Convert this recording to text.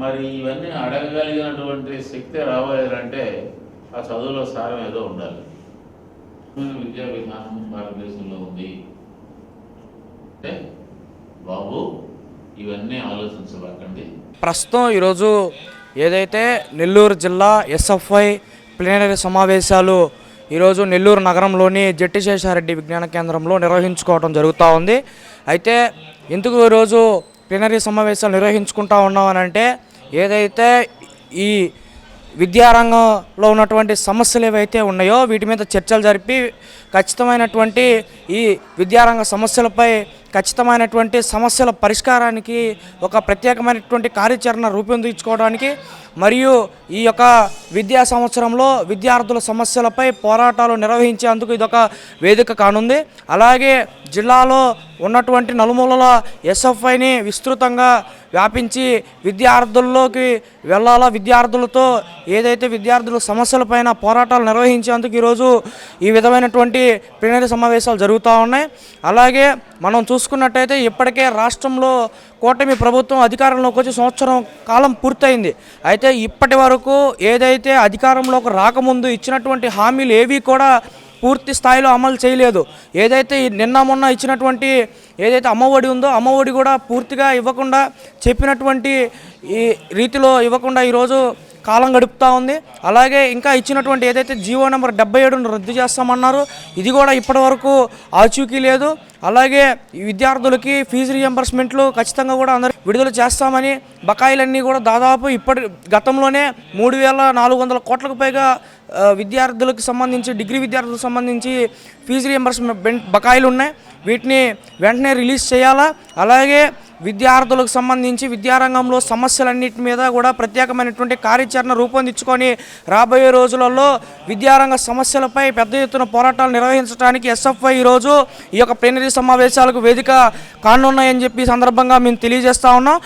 మరి ఇవన్నీ అడగగలిగినటువంటి శక్తి రావాలంటే ఆ చదువులో సారం ఏదో ఉండాలి. విద్యా విధానం భారతదేశంలో ఉంది. అంటే బాబు ఇవన్నీ ఆలోచించబాకండి. ప్రస్తుతం ఈరోజు ఏదైతే నెల్లూరు జిల్లా ఎస్ఎఫ్ఐ ప్లీనరీ సమావేశాలు ఈరోజు నెల్లూరు నగరంలోని జట్టి శేషారెడ్డి విజ్ఞాన కేంద్రంలో నిర్వహించుకోవడం జరుగుతూ ఉంది. అయితే ఎందుకు ఈరోజు ప్లీనరీ సమావేశాలు నిర్వహించుకుంటా ఉన్నామనంటే ఏదైతే ఈ విద్యారంగంలో ఉన్నటువంటి సమస్యలు ఏవైతే ఉన్నాయో వీటి మీద చర్చలు జరిపి ఖచ్చితమైనటువంటి ఈ విద్యారంగ సమస్యలపై ఖచ్చితమైనటువంటి సమస్యల పరిష్కారానికి ఒక ప్రత్యేకమైనటువంటి కార్యాచరణ రూపొందించుకోవడానికి మరియు ఈ యొక్క విద్యా సంవత్సరంలో విద్యార్థుల సమస్యలపై పోరాటాలు నిర్వహించేందుకు ఇదొక వేదిక కానుంది. అలాగే జిల్లాలో ఉన్నటువంటి నలుమూలల ఎస్ఎఫ్ఐని విస్తృతంగా వ్యాపించి విద్యార్థుల్లోకి వెళ్ళాలా? విద్యార్థులతో ఏదైతే విద్యార్థుల సమస్యలపైన పోరాటాలు నిర్వహించేందుకు ఈరోజు ఈ విధమైనటువంటి ప్లీనరీ సమావేశాలు జరుగుతూ ఉన్నాయి. అలాగే మనం చూసుకున్నట్టయితే ఇప్పటికే రాష్ట్రంలో కూటమి ప్రభుత్వం అధికారంలోకి వచ్చి సంవత్సరం కాలం పూర్తయింది. అయితే ఇప్పటి వరకు ఏదైతే అధికారంలోకి రాకముందు ఇచ్చినటువంటి హామీలు ఏవి కూడా పూర్తి స్థాయిలో అమలు చేయలేదు. ఏదైతే నిన్న మొన్న ఇచ్చినటువంటి ఏదైతే అమ్మఒడి ఉందో అమ్మఒడి కూడా పూర్తిగా ఇవ్వకుండా చెప్పినటువంటి ఈ రీతిలో ఇవ్వకుండా ఈరోజు కాలం గడుపుతూ ఉంది. అలాగే ఇంకా ఇచ్చినటువంటి ఏదైతే జీవో నెంబర్ డెబ్బై ఏడును రద్దు చేస్తామన్నారు ఇది కూడా ఇప్పటి వరకు ఆచూకీ లేదు. అలాగే విద్యార్థులకి ఫీజు రియంబర్స్మెంట్లు ఖచ్చితంగా కూడా అందరు విడుదల చేస్తామని బకాయిలన్నీ కూడా దాదాపు ఇప్పటి గతంలోనే మూడు వేల నాలుగు వందల కోట్లకు పైగా విద్యార్థులకు సంబంధించి డిగ్రీ విద్యార్థులకు సంబంధించి ఫీజు రియంబర్స్మెంట్ బకాయిలు ఉన్నాయి వీటిని వెంటనే రిలీజ్ చేయాలా? అలాగే విద్యార్థులకు సంబంధించి విద్యారంగంలో సమస్యలన్నిటి మీద కూడా ప్రత్యేకమైనటువంటి కార్యాచరణ రూపొందించుకొని రాబోయే రోజులలో విద్యారంగ సమస్యలపై పెద్ద ఎత్తున పోరాటాలు నిర్వహించడానికి ఎస్ఎఫ్ఐ ఈరోజు ఈ యొక్క ప్లీనరీ సమావేశాలకు వేదిక కానున్నాయని చెప్పి సందర్భంగా మేము తెలియజేస్తా ఉన్నాం.